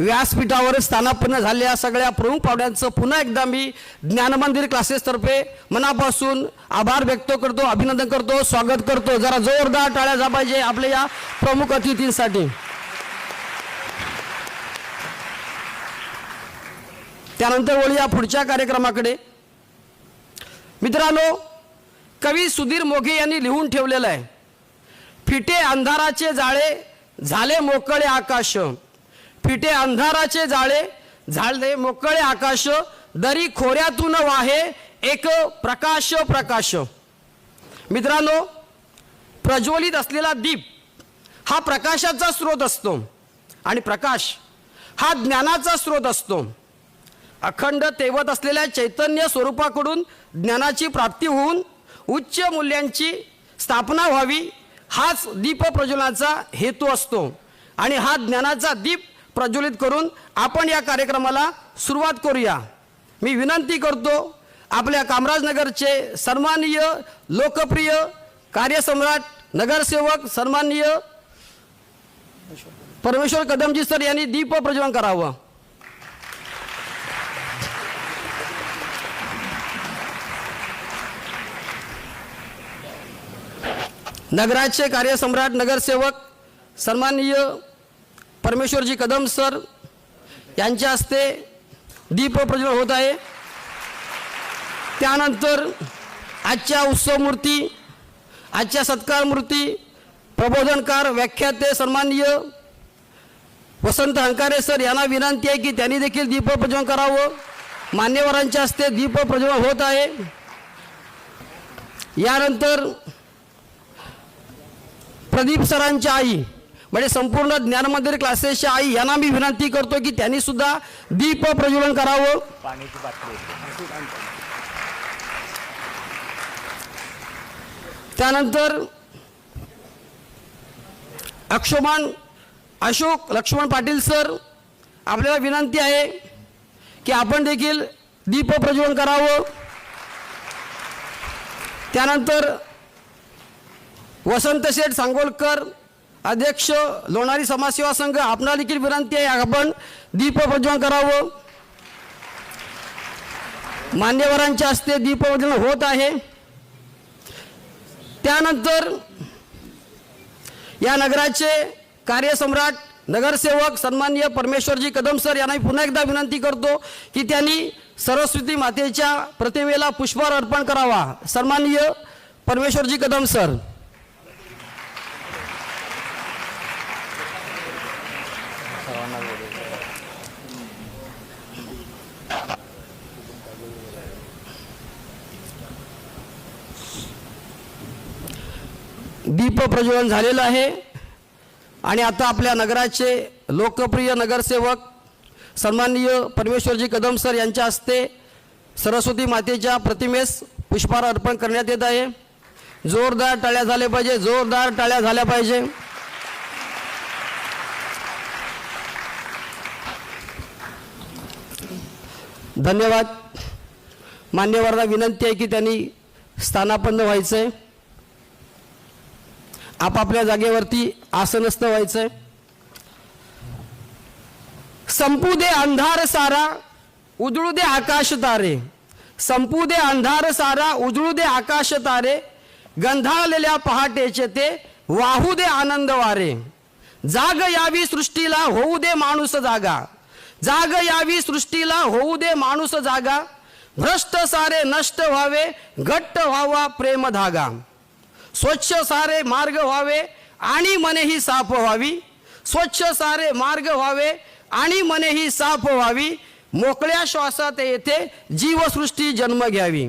व्यासपीठावर स्थानापन्न झालेल्या सगळ्या प्रमुख पाहुण्यांचं पुन्हा एकदा मी ज्ञानमंदिर क्लासेसतर्फे मनापासून आभार व्यक्त करतो अभिनंदन करतो स्वागत करतो. जरा जोरदार टाळ्या जा पाहिजे आपल्या या प्रमुख अतिथींसाठी. त्यानंतर वळूया पुढच्या कार्यक्रमाकडे. मित्रांनो कवी सुधीर मोघे यांनी लिहून ठेवलेलं आहे फिटे अंधाराचे जाळे झाले मोकळे आकाश. पिटे अंधाराचे जाळे झाले मोकळे आकाश दरी खोऱ्यातून वाहे एक प्रकाश प्रकाश. मित्रांनो प्रज्वलित असलेला दीप हा प्रकाशाचा स्रोत असतो आणि प्रकाश हा ज्ञानाचा स्रोत असतो. अखंड तेवत असलेल्या चैतन्य स्वरूपाकडून ज्ञानाची प्राप्ती होऊन उच्च मूल्यांची स्थापना व्हावी हाच दीप प्रज्वलनाचा हेतू असतो. आणि हा ज्ञानाचा दीप प्रज्वलित करून आपण या कार्यक्रमाला सुरुवात करूया. मी विनंती करतो आपल्या कामराजनगरचे सन्माननीय लोकप्रिय कार्यसम्राट नगरसेवक सन्माननीय परमेश्वर कदमजी सर यांनी दीप प्रज्वलन करावं. नगराचे कार्यसम्राट नगरसेवक सन्माननीय परमेश्वरजी कदम सर. यांच्या हस्ते दीप प्रज्वलन होत आहे. त्यानंतर आजच्या उत्सव मूर्ती आजच्या सत्कार मूर्ती प्रबोधनकार व्याख्याते सन्माननीय वसंत हंकारे सर यांना विनंती आहे की त्यांनी देखील दीप प्रज्वलन करावं. मान्यवरांच्या हस्ते दीप प्रज्वलन होत आहे. यानंतर प्रदीप सरांच्या आई म्हणजे संपूर्ण ज्ञानमंदिर क्लासेसच्या आई यांना मी विनंती करतो की त्यांनी सुद्धा दीप प्रज्वलन करावं. त्यानंतर अक्षोमान अशोक लक्ष्मण पाटील सर आपल्याला विनंती आहे की आपण देखील दीप प्रज्वलन करावं. त्यानंतर वसंत शेठ सांगोलकर अध्यक्ष लोणारी समाजसेवा संघ आपणा देखील विनंती आहे आपण दीप प्रज्वलन करावं. मान्यवरांच्या हस्ते दीप प्रज्वलन होत आहे. त्यानंतर या नगराचे कार्यसम्राट नगरसेवक सन्माननीय परमेश्वरजी कदम सर यांना मी पुन्हा एकदा विनंती करतो की त्यांनी सरस्वती मातेच्या प्रतिमेला पुष्पहार अर्पण करावा. सन्माननीय परमेश्वरजी कदम सर. दीप प्रज्वलन झालेलं आहे. आणि आता आपल्या नगराचे लोकप्रिय नगरसेवक सन्माननीय परमेश्वरजी कदम सर यांच्या हस्ते सरस्वती मातेच्या प्रतिमेस पुष्पहार अर्पण करण्यात येत आहे. जोरदार टाळ्या झाल्या पाहिजे जोरदार टाळ्या झाल्या पाहिजे. धन्यवाद. मान्यवरांना विनंती आहे की त्यांनी स्थानापन्न व्हायचं आहे आपापल्या जागेवरती आसनस्थ व्हायचंय. संपू दे अंधार सारा उजळू दे आकाश तारे. संपू दे अंधार सारा उजळू दे आकाश तारे. गंधाळलेल्या पहाटेचे ते वाहू दे आनंद वारे. जाग यावी सृष्टीला होऊ दे माणूस जागा. जाग यावी सृष्टीला होऊ दे माणूस जागा. भ्रष्ट सारे नष्ट व्हावे घट्ट व्हावा प्रेम धागा. स्वच्छ सारे मार्ग व्हावे आणि मनेही साफ व्हावी. स्वच्छ सारे मार्ग व्हावे आणि मनेही साफ व्हावी. मोकळ्या श्वासात येथे जीवसृष्टी जन्म घ्यावी.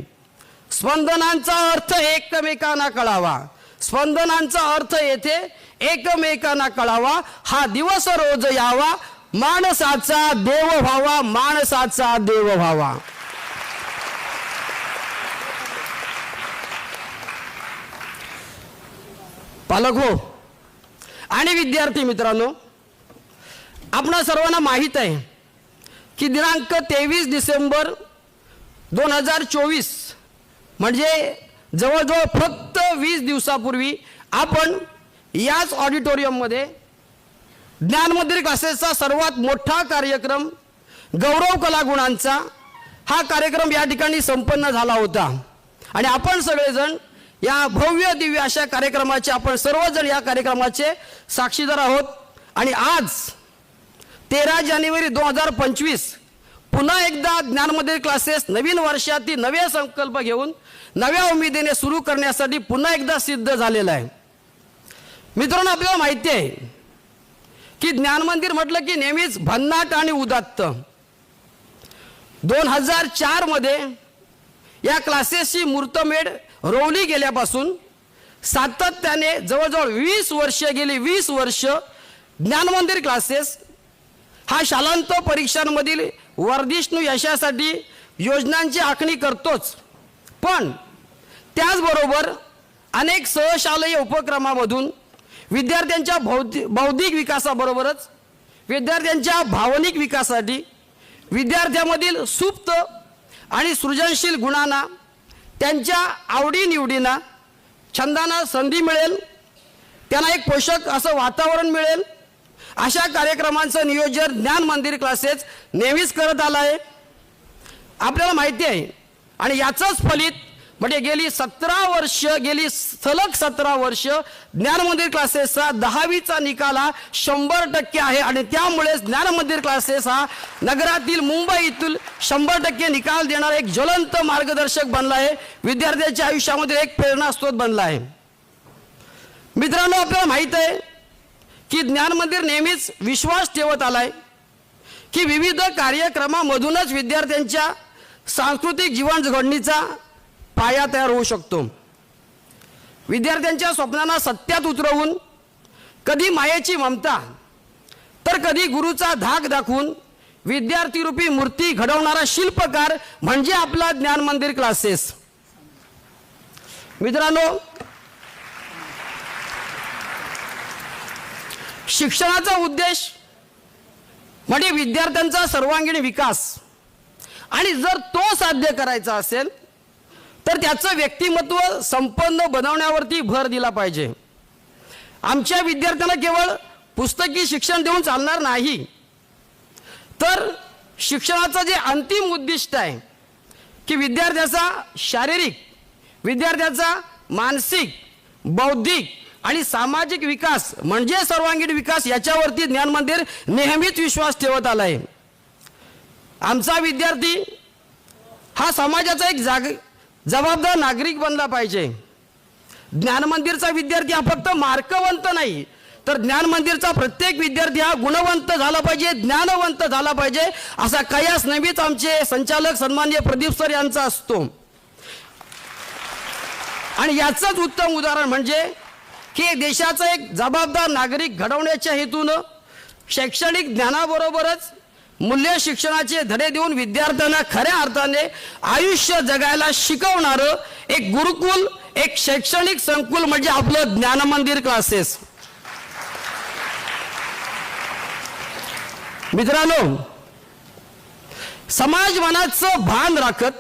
स्पंदनांचा अर्थ एकमेकांना कळावा. स्पंदनांचा अर्थ येथे एकमेकांना कळावा. हा दिवस रोज यावा माणसाचा देव व्हावा माणसाचा देव व्हावा. पालक हो आणि विद्यार्थी मित्रांनो आपणा सर्वांना माहीत आहे की दिनांक तेवीस डिसेंबर दोन हजार चोवीस म्हणजे जवळजवळ फक्त वीस दिवसापूर्वी आपण याच ऑडिटोरियममध्ये ज्ञान मंदिर क्लासेसचा सर्वात मोठा कार्यक्रम गौरव कलागुणांचा हा कार्यक्रम या ठिकाणी संपन्न झाला होता. आणि आपण सगळेजण या भव्य दिव्य अशा कार्यक्रमाचे आपण सर्वजण या कार्यक्रमाचे साक्षीदार आहोत. आणि आज तेरा जानेवारी दोन हजार पंचवीस पुन्हा एकदा ज्ञानमंदिर क्लासेस नवीन वर्षातील नवे संकल्प घेऊन नव्या उमेदीने सुरू करण्यासाठी पुन्हा एकदा सिद्ध झालेला आहे. मित्रांनो आपल्याला माहिती आहे की ज्ञान मंदिर म्हटलं की नेहमीच भन्नाट आणि उदात्त. दोन हजार चारमध्ये या क्लासेसची मूर्तमेढ रोवली गेल्यापासून सातत्याने जवळजवळ वीस वर्ष गेली वीस वर्ष ज्ञान मंदिर क्लासेस हा शालांत परीक्षांमधील वर्धिष्णू यशासाठी योजनांची आखणी करतोच. पण त्याचबरोबर अनेक सहशालेय उपक्रमामधून विद्यार्थ्यांच्या बौद्धिक बौद्धिक विकासाबरोबरच विद्यार्थ्यांच्या भावनिक विकासासाठी विद्यार्थ्यामधील सुप्त आणि सृजनशील गुणांना त्यांच्या आवडीनिवडींना छंदांना संधी मिळेल त्यांना एक पोषक असं वातावरण मिळेल. अशा कार्यक्रमांचं नियोजन ज्ञान मंदिर क्लासेस नेहमीच करत आलं आहे आपल्याला माहिती आहे. आणि याचंच फलित म्हणजे गेली सतरा वर्ष गेली सलग सतरा वर्ष ज्ञान मंदिर क्लासेसचा दहावीचा निकाल हा शंभर टक्के आहे आणि त्यामुळेच ज्ञान मंदिर क्लासेस हा नगरातील मुंबईतील शंभर टक्के निकाल देणारा एक ज्वलंत मार्गदर्शक बनला आहे. विद्यार्थ्यांच्या आयुष्यामध्ये एक प्रेरणास्त्रोत बनला आहे. मित्रांनो आपल्याला माहीत आहे की ज्ञान मंदिर नेहमीच विश्वास ठेवत आलाय की विविध कार्यक्रमामधूनच विद्यार्थ्यांच्या सांस्कृतिक जीवन घडणीचा पाया तयार होऊ शकतो. विद्यार्थ्यांच्या स्वप्नांना सत्यात उतरवून कधी मायेची ममता तर कधी गुरुचा धाक दाखवून विद्यार्थीरूपी मूर्ती घडवणारा शिल्पकार म्हणजे आपला ज्ञान मंदिर क्लासेस मित्रांनो शिक्षणाचा उद्देश म्हणजे विद्यार्थ्यांचा सर्वांगीण विकास. आणि जर तो साध्य करायचा असेल तर त्याचं व्यक्तिमत्व संपन्न बनवण्यावरती भर दिला पाहिजे. आमच्या विद्यार्थ्यांना केवळ पुस्तकी शिक्षण देऊन चालणार नाही. तर शिक्षणाचं जे अंतिम उद्दिष्ट आहे की विद्यार्थ्याचा शारीरिक विद्यार्थ्याचा मानसिक बौद्धिक आणि सामाजिक विकास म्हणजे सर्वांगीण विकास याच्यावरती ज्ञान मंदिर नेहमीच विश्वास ठेवत आला आहे आमचा विद्यार्थी हा समाजाचा एक जाग जबाबदार नागरिक बनला पाहिजे. ज्ञान मंदिरचा विद्यार्थी हा फक्त मार्कवंत नाही तर ज्ञान मंदिरचा प्रत्येक विद्यार्थी हा गुणवंत झाला पाहिजे ज्ञानवंत झाला पाहिजे असा कयास नेहमीच आमचे संचालक सन्मान्य प्रदीप सर यांचा असतो. आणि याचंच उत्तम उदाहरण म्हणजे की देशाचा एक जबाबदार नागरिक घडवण्याच्या हेतूनं शैक्षणिक ज्ञानाबरोबरच मूल्य शिक्षणाचे धडे देऊन विद्यार्थ्यांना खऱ्या अर्थाने आयुष्य जगायला शिकवणारं एक गुरुकुल एक शैक्षणिक संकुल म्हणजे आपलं ज्ञानमंदिर क्लासेस मित्रांनो समाज मनाचं भान राखत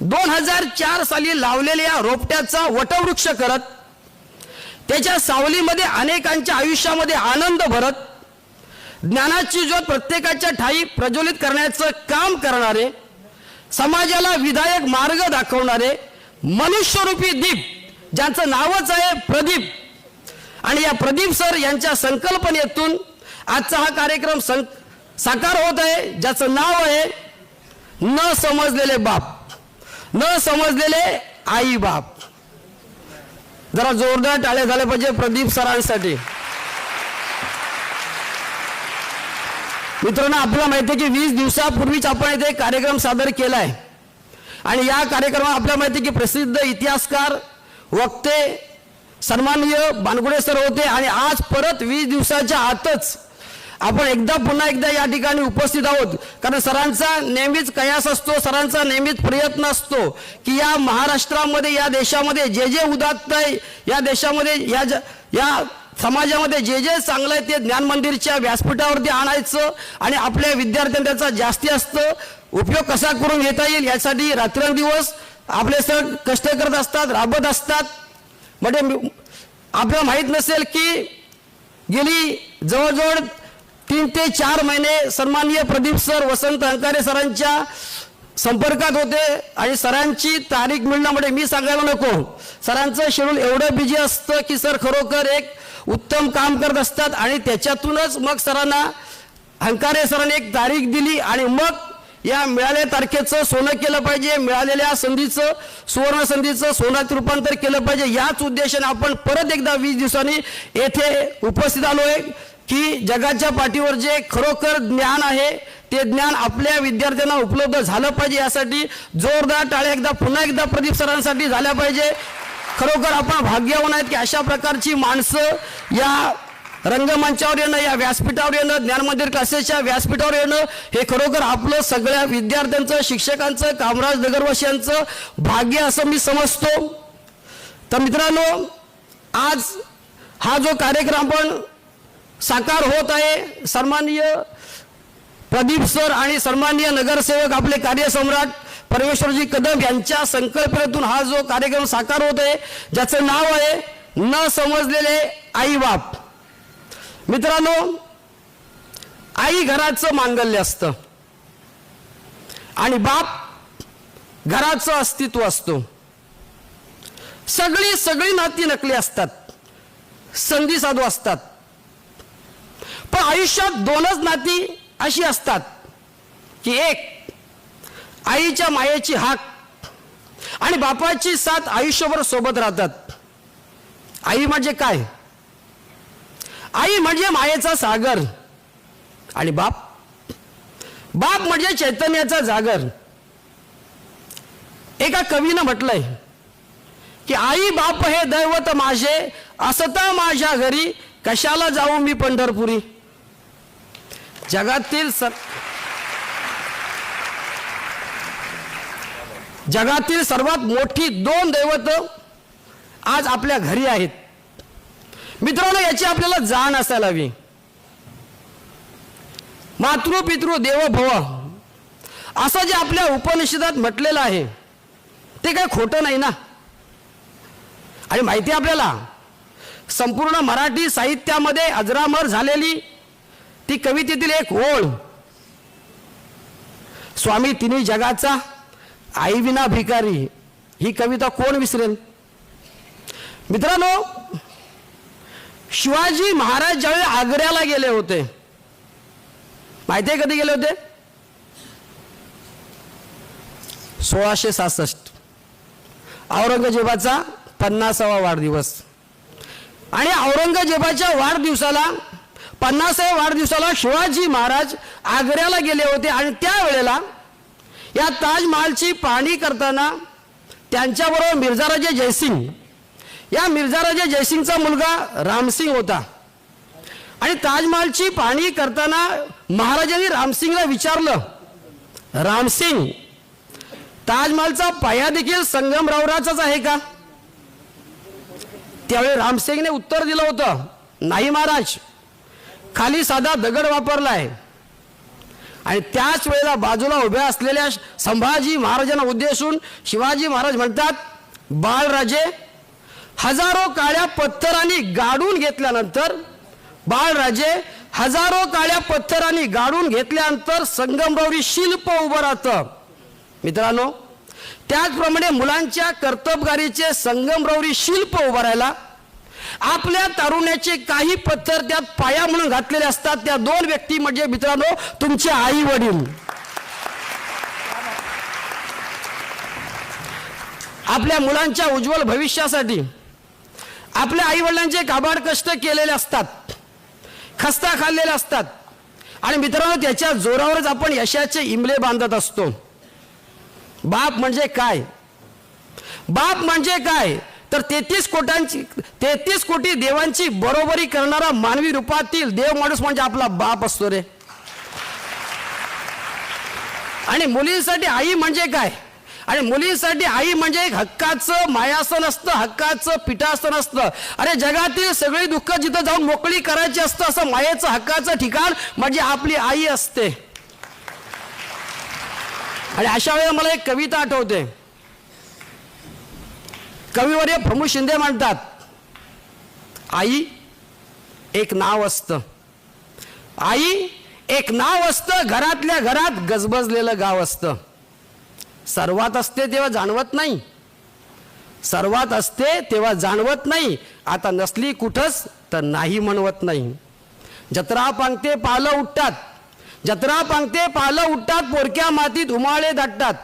दोन हजार चार साली लावलेल्या रोपट्याचा वटवृक्ष करत त्याच्या सावलीमध्ये अनेकांच्या आयुष्यामध्ये आनंद भरत ज्ञानाची ज्योत प्रत्येकाच्या ठाई प्रज्वलित करण्याचं काम करणारे समाजाला विधायक मार्ग दाखवणारे मनुष्यरूपी दीप ज्यांचं नावच आहे प्रदीप. आणि या प्रदीप सर यांच्या संकल्पनेतून आजचा हा कार्यक्रम सं साकार होत आहे ज्याचं नाव आहे न समजलेले बाप न समजलेले आई बाप. जरा जोरदार टाळे झाले पाहिजे प्रदीप सरांसाठी. मित्रांनो आपल्याला माहिती आहे की वीस दिवसापूर्वीच आपण इथे कार्यक्रम सादर केलाय. आणि या कार्यक्रमात आपल्याला माहिती आहे की प्रसिद्ध इतिहासकार वक्ते सन्माननीय बानगुडे सर होते. आणि आज परत वीस दिवसाच्या आतच आपण एकदा पुन्हा एकदा या ठिकाणी उपस्थित आहोत. कारण सरांचा नेहमीच कयास असतो सरांचा नेहमीच प्रयत्न असतो की या महाराष्ट्रामध्ये या देशामध्ये जे जे उदात्त आहे या देशामध्ये या ज- या समाजामध्ये जे जे चांगलं आहे ते ज्ञान मंदिरच्या व्यासपीठावरती आणायचं आणि आपल्या विद्यार्थ्यांना त्याचा जास्ती असतं उपयोग कसा करून घेता येईल यासाठी रात्रंदिवस आपले सर कष्ट करत असतात राबत असतात. म्हणजे आपल्याला माहीत नसेल की गेली जवळजवळ तीन ते चार महिने सन्माननीय प्रदीप सर वसंत अंकारे सरांच्या संपर्कात होते आणि सरांची तारीख मिळण्यामुळे मी सांगायला नको. सरांचं शेड्यूल एवढं बिझी असतं की सर खरोखर एक उत्तम काम करत असतात आणि त्याच्यातूनच मग सरांना हंकारे सरांनी एक तारीख दिली आणि मग या मिळालेल्या तारखेचं सोनं केलं पाहिजे मिळालेल्या संधीचं सुवर्ण संधीचं सोन्यात रूपांतर केलं पाहिजे. याच उद्देशाने आपण परत एकदा वीस दिवसांनी येथे उपस्थित आलोय. की जगाच्या पाठीवर जे खरोखर ज्ञान आहे ते ज्ञान आपल्या विद्यार्थ्यांना उपलब्ध झालं पाहिजे. यासाठी जोरदार टाळ्या एकदा पुन्हा एकदा प्रदीप सरांसाठी झाल्या पाहिजे. खरोखर आपण भाग्यवान आहेत की अशा प्रकारची माणसं या रंगमंचावर येणं या व्यासपीठावर येणं ज्ञानमंदिर क्लासेसच्या व्यासपीठावर येणं हे खरोखर आपलं सगळ्या विद्यार्थ्यांचं शिक्षकांचं कामराज नगरवासियांचं भाग्य असं मी समजतो. तर मित्रांनो आज हा जो कार्यक्रम आपण साकार होत आहे. सन्माननीय प्रदीप सर आणि सन्माननीय नगरसेवक आपले कार्यसम्राट परमेश्वरजी कदम यांच्या संकल्पनेतून हा जो कार्यक्रम साकार होत आहे ज्याचं नाव आहे न समजलेले आई बाप. मित्रांनो आई घराचं मांगल्य असतं. आणि बाप घराचं अस्तित्व असतो. सगळी सगळी नाती नकली असतात. संधी साधू असतात. पण आयुष्यात दोनच नाती अशी असतात की एक आईच्या मायेची हाक आणि बापाची साथ आयुष्यभर सोबत राहतात. आई म्हणजे काय? आई म्हणजे मायेचा सागर आणि बाप. बाप म्हणजे चैतन्याचा जागर. एका कवीनं म्हटलंय की आई बाप हे दैवत माझे असता माझ्या घरी कशाला जाऊ मी पंढरपुरी? जगातील सर जगातील सर्वात मोठी दोन दैवत आज आपल्या घरी आहेत. मित्रांनो याची आपल्याला जाण असायला हवी. मातृ पितृ देव भव असं जे आपल्या उपनिषदात म्हटलेलं आहे ते काही खोटं नाही ना? आणि माहिती आहे आपल्याला संपूर्ण मराठी साहित्यामध्ये अजरामर झालेली ती कवितेतील एक ओळ. स्वामी तिन्ही जगाचा आईविना भिकारी ही कविता कोण विसरेल? मित्रांनो शिवाजी महाराज ज्यावेळी आग्र्याला गेले होते माहिती आहे कधी गेले होते? सोळाशे सहासष्ट. औरंगजेबाचा पन्नासावा वाढदिवस. आणि औरंगजेबाच्या वाढदिवसाला पन्नासाव्या वाढदिवसाला शिवाजी महाराज आग्र्याला गेले होते आणि त्यावेळेला या ताजमहालची पाहणी करताना त्यांच्याबरोबर मिर्झाराजे जयसिंग या मिर्झाराजे जयसिंगचा मुलगा रामसिंग होता. आणि ताजमहालची पाहणी करताना महाराजांनी रामसिंगला विचारलं रामसिंग ताजमहालचा पाया देखील संगमरावराचाच आहे का? त्यावेळी रामसिंगने उत्तर दिलं होतं नाही महाराज खाली साधा दगड वापरला आहे आणि त्याच वेळेला बाजूला उभ्या असलेल्या संभाजी महाराजांना उद्देशून शिवाजी महाराज म्हणतात बाळराजे हजारो काळ्या पत्थरांनी गाडून घेतल्यानंतर बाळराजे हजारो काळ्या पत्थरांनी गाडून घेतल्यानंतर संगमरवरी शिल्प उभं राहतं. मित्रांनो त्याचप्रमाणे मुलांच्या कर्तबगारीचे संगमरवरी शिल्प उभं आपल्या तारुण्याचे काही पत्थर त्यात पाया म्हणून घातलेले असतात. त्या दोन व्यक्ती म्हणजे मित्रांनो तुमचे आई वडील. आपल्या मुलांच्या उज्ज्वल भविष्यासाठी आपल्या आई वडिलांचे काबाड कष्ट केलेले असतात. खस्ता खाल्लेले असतात. आणि मित्रांनो त्याच्या जोरावरच आपण यशाचे इमले बांधत असतो. बाप म्हणजे काय? बाप म्हणजे काय? तर तेहतीस कोटांची तेहतीस कोटी देवांची बरोबरी करणारा मानवी रूपातील देव माणूस म्हणजे आपला बाप असतो रे. आणि मुलींसाठी आई म्हणजे काय? आणि मुलींसाठी आई म्हणजे एक हक्काचं मायासन असतं हक्काचं पिठासन असतं अरे जगातील सगळी दुःख जिथं जाऊन मोकळी करायची असतं असं मायेचं हक्काचं ठिकाण म्हणजे आपली आई असते. आणि अशा वेळेला मला एक कविता आठवते. कविवर्य प्रमोद शिंदे म्हणतात आई एक नाव असतं. आई एक नाव असतं घरातल्या घरात गजबजलेलं गाव असतं. सर्वात असते तेव्हा जाणवत नाही. सर्वात असते तेव्हा जाणवत नाही. आता नसली कुठंच तर नाही म्हणवत नाही. जत्रा पांगते पालं उठतात. जत्रा पांगते पालं उठतात पोरक्या मातीत उमाळे दाटतात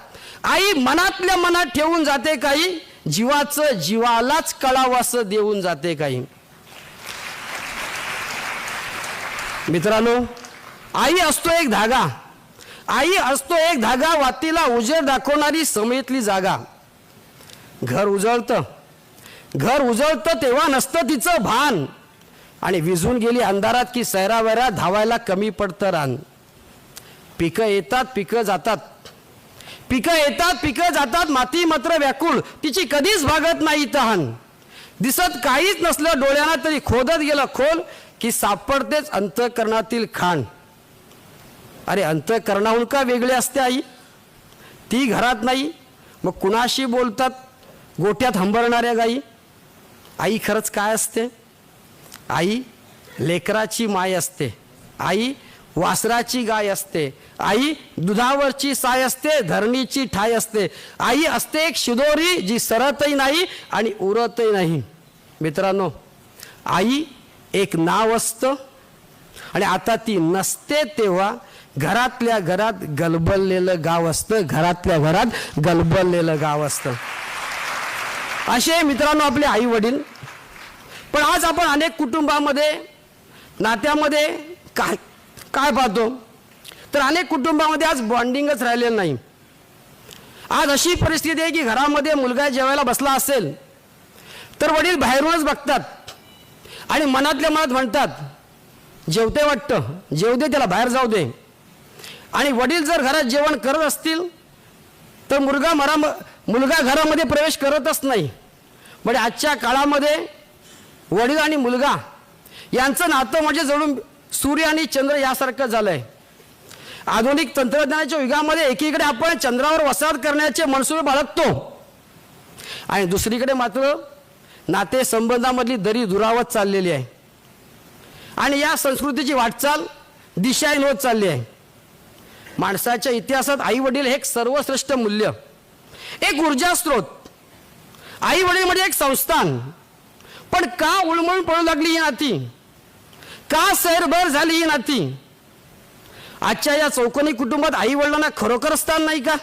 आई मनातल्या मनात ठेवून जाते काही जीवाचं जीवालाच कळावं देऊन जाते काही. मित्रांनो आई असतो एक धागा. आई असतो एक धागा वातीला उजेड दाखवणारी समेतली जागा. घर उजळतं. घर उजळतं तेव्हा नसतं तिचं भान. आणि विझून गेली अंधारात की सैरावैरा धावायला कमी पडतं रान. पिकं येतात पिकं जातात. पिकं येतात पिकं जातात माती मात्र व्याकुळ. तिची कधीच भागत नाही तहान. दिसत काहीच नसलं डोळ्यांना तरी खोदत गेलं खोल की सापडतेच अंतकरणातील खाण. अरे अंतकरणाहून का वेगळे असते आई? ती घरात नाही मग कुणाशी बोलतात? गोट्यात हंबरणाऱ्या गाई? आई खरंच काय असते? आई लेकराची माय असते. आई वासराची गाय असते. आई दुधावरची साय असते धरणीची ठाय असते. आई असते एक शिदोरी जी सरतही नाही आणि उरतही नाही. मित्रांनो आई एक नाव असतं आणि आता ती नसते तेव्हा घरातल्या घरात गलबललेलं गाव असतं घरातल्या घरात गलबललेलं गाव असतं. असे मित्रांनो आपले आई वडील. पण आज आपण अनेक कुटुंबामध्ये नात्यामध्ये काय काय पाहतो? तर अनेक कुटुंबामध्ये आज बॉन्डिंगच राहिलेलं नाही. आज अशी परिस्थिती आहे की घरामध्ये मुलगा जेवायला बसला असेल तर वडील बाहेरूनच बघतात आणि मनातल्या मनात म्हणतात जेवते वाटतं जेव दे त्याला बाहेर जाऊ दे. आणि वडील जर घरात जेवण करत असतील तर मुलगा मरा मुलगा घरामध्ये प्रवेश करतच नाही. म्हणजे आजच्या काळामध्ये वडील आणि मुलगा यांचं नातं म्हणजे जळून सूर्य आणि चंद्र यासारखं झालं आहे आधुनिक तंत्रज्ञानाच्या युगामध्ये एकीकडे आपण चंद्रावर वसाहत करण्याचे मनसूर बाळगतो. आणि दुसरीकडे मात्र नाते संबंधामधली दरी दुरावत चाललेली आहे. आणि या संस्कृतीची वाटचाल दिशाहीन होत चालली आहे. माणसाच्या इतिहासात आई वडील हे एक सर्वश्रेष्ठ मूल्य. एक ऊर्जा स्रोत. आई वडील म्हणजे एक संस्थान. पण का उळमळून पडू लागली ही नाती? का सैरभर झाली ही नाती? आजच्या या चौकोनी कुटुंबात आई वडिलांना खरोखर स्थान नाही का?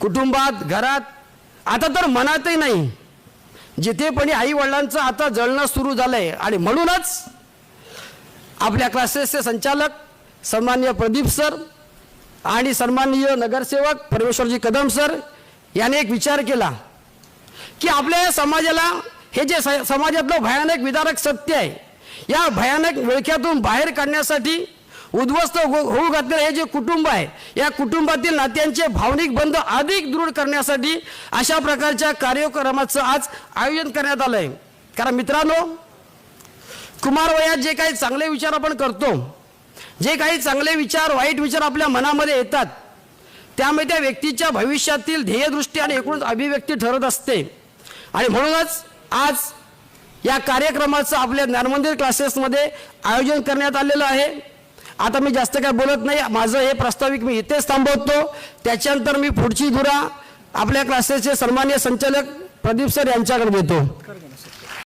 कुटुंबात घरात आता तर मनातही नाही. जिथे पण आई वडिलांचं आता जळणं सुरू झालंय. आणि म्हणूनच आपल्या क्लासेसचे संचालक सन्मान्य प्रदीप सर आणि सन्माननीय नगरसेवक परमेश्वरजी कदम सर याने एक विचार केला की आपल्या समाजाला हे जे स- समाजातलं भयानक विदारक सत्य आहे या भयानक विळख्यातून बाहेर काढण्यासाठी उद्ध्वस्त हो- होऊ घातलेलं हे जे कुटुंब आहे या कुटुंबातील नात्यांचे भावनिक बंध अधिक दृढ करण्यासाठी अशा प्रकारच्या कार्यक्रमाचं आज आयोजन करण्यात आलं आहे कारण मित्रांनो कुमार वयात जे काही चांगले विचार आपण करतो जे काही चांगले विचार वाईट विचार आपल्या मनामध्ये येतात त्यामुळे त्या व्यक्तीच्या भविष्यातील ध्येयदृष्टी आणि एकूणच अभिव्यक्ती ठरत असते. आणि म्हणूनच आज या कार्यक्रमाचं आपल्या ज्ञानमंदिर क्लासेसमध्ये आयोजन करण्यात आलेलं आहे. आता मी जास्त काय बोलत नाही. माझं हे प्रास्ताविक मी इथेच थांबवतो. त्याच्यानंतर मी पुढची धुरा आपल्या क्लासेसचे सन्मान्य संचालक प्रदीप सर यांच्याकडे देतो.